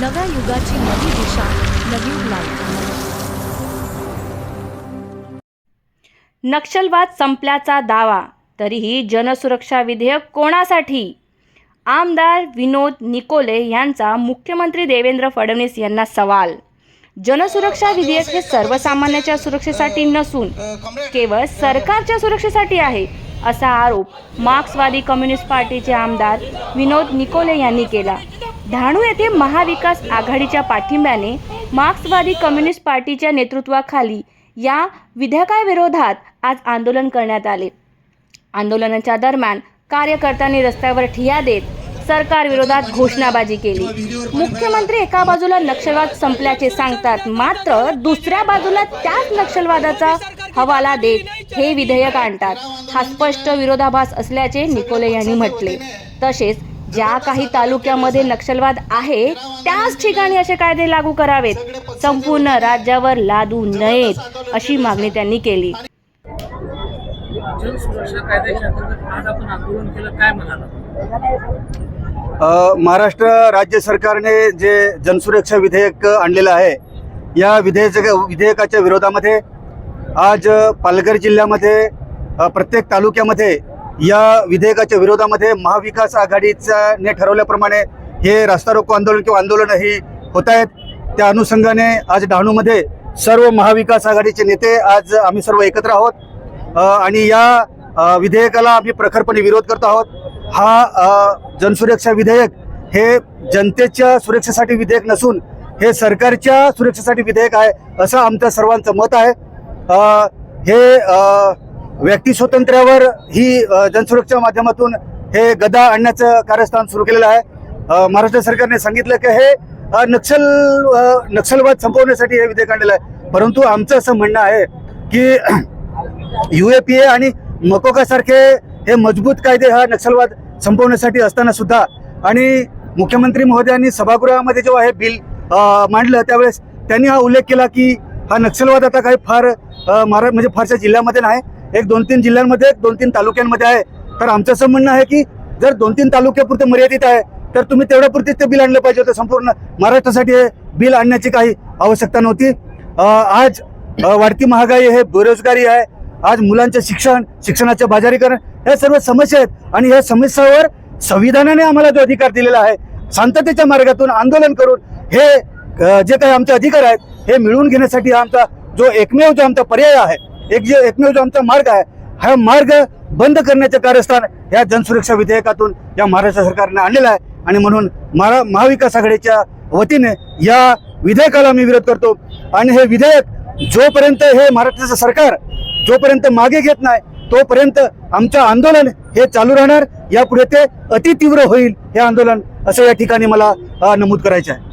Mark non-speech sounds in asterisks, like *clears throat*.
नव्या युगाची नवी दिशा नवी लाईफ नक्षलवाद संपल्याचा दावा तरीही जनसुरक्षा विधेयक कोणासाठी? आमदार विनोद निकोले यांचा मुख्यमंत्री देवेंद्र फडणवीस यांना सवाल. जनसुरक्षा विधेयक हे सर्वसामान्याच्या सुरक्षेसाठी नसून केवळ सरकारच्या सुरक्षेसाठी आहे असा आरोप मार्क्सवादी कम्युनिस्ट पार्टीचे आमदार विनोद निकोले यांनी केला. डहाणू येथे महाविकास आघाडीच्या पाठिंब्याने मार्क्सवादी कम्युनिस्ट पार्टीच्या नेतृत्वाखाली या विधेयकाविरोधात आज आंदोलन करण्यात आले. आंदोलनाच्या दरम्यान कार्यकर्त्यांनी रस्त्यावर ठिया देत सरकारविरोधात घोषणाबाजी केली. मुख्यमंत्री एका बाजूला नक्षलवाद संपल्याचे सांगतात मात्र दुसऱ्या बाजूला त्याच नक्षलवादाचा हवाला देत हे विधेयक आणतात. हा स्पष्ट विरोधाभास असल्याचे निकोले यांनी म्हटले. तसेच ज्या काही तालुक्यामध्ये नक्षलवाद आहे त्याच ठिकाणी असे कायदे लागू करावेत. संपूर्ण राज्यावर लादू नयेत अशी मागणी त्यांनी केली. जनसुरक्षा कायद्याच्या अंतर्गत आज आपण आंदोलन केलं काय म्हणाला अ, महाराष्ट्र राज्य सरकारने जे जनसुरक्षा विधेयक आणलेलं आहे या विधेयक विधेयकाच्या विरोधामध्ये आज पालघर जिल्ह्यामध्ये प्रत्येक तालुक्यामध्ये या विधेयकाच्या विरोधामध्ये महाविकास आघाडीचा ने ठरवल्याप्रमाणे हे रास्ता रोको आंदोलन किंवा आंदोलनही होत आहेत. त्या अनुषंगाने आज डहाणूमध्ये सर्व महाविकास आघाडीचे नेते आज आम्ही सर्व एकत्र आहोत. आणि या विधेयकाला आम्ही प्रखरपणे विरोध करत आहोत. हा जनसुरक्षा विधेयक हे जनतेच्या सुरक्षेसाठी विधेयक नसून हे सरकारच्या सुरक्षेसाठी विधेयक आहे असं आमचं सर्वांचं मत आहे. हे व्यक्ती स्वातंत्र्यावर ही जनसुरक्षा माध्यमातून हे गदा आणण्याचं कार्यस्थान सुरू केलेलं आहे. महाराष्ट्र सरकारने सांगितलं की हे नक्षल नक्षलवाद संपवण्यासाठी हे विधेयक आणलेलं आहे. परंतु आमचं असं म्हणणं आहे की *clears throat* युएपीए आणि मकोकासारखे हे मजबूत कायदे हा नक्षलवाद संपवण्यासाठी असताना सुद्धा आणि मुख्यमंत्री महोदयांनी सभागृहामध्ये जेव्हा हे बिल मांडलं त्यावेळेस त्यांनी हा उल्लेख केला की हा नक्षलवाद आता काही फार अ, महारा म्हणजे फारशा जिल्ह्यामध्ये नाही. एक दोन तीन जिल्ह्यांमध्ये दोन तीन तालुक्यांमध्ये आहे. तर आमचं असं म्हणणं आहे की जर दोन तीन तालुक्यापुरते मर्यादित आहे तर तुम्ही तेवढ्यापुरतीच ते बिल आणलं पाहिजे होतं. संपूर्ण महाराष्ट्रासाठी हे बिल आणण्याची काही आवश्यकता नव्हती. आज वाढती महागाई आहे बेरोजगारी आहे. आज मुलांचे शिक्षण शिक्षणाचे बाजारीकरण या सर्व समस्या आहेत. आणि या समस्यावर संविधानाने आम्हाला जो अधिकार दिलेला आहे शांततेच्या मार्गातून आंदोलन करून हे जे काही आमचे अधिकार आहेत हे मिळवून घेण्यासाठी हा आमचा जो एकमेव जो आमचा पर्याय आहे एक जे एकमेव जो आमचा मार्ग आहे हा मार्ग बंद करण्याचे कार्यस्थान या जनसुरक्षा विधेयकातून या महाराष्ट्र सरकारने आणलेला आहे. आणि म्हणून महा महाविकास आघाडीच्या वतीने या विधेयकाला मी विरोध करतो. आणि हे विधेयक जोपर्यंत हे महाराष्ट्राचं सरकार जोपर्यंत मागे घेत नाही तोपर्यंत आमचं आंदोलन हे चालू राहणार. यापुढे ते अतितीव्र होईल हे आंदोलन असं या ठिकाणी मला नमूद करायचं आहे.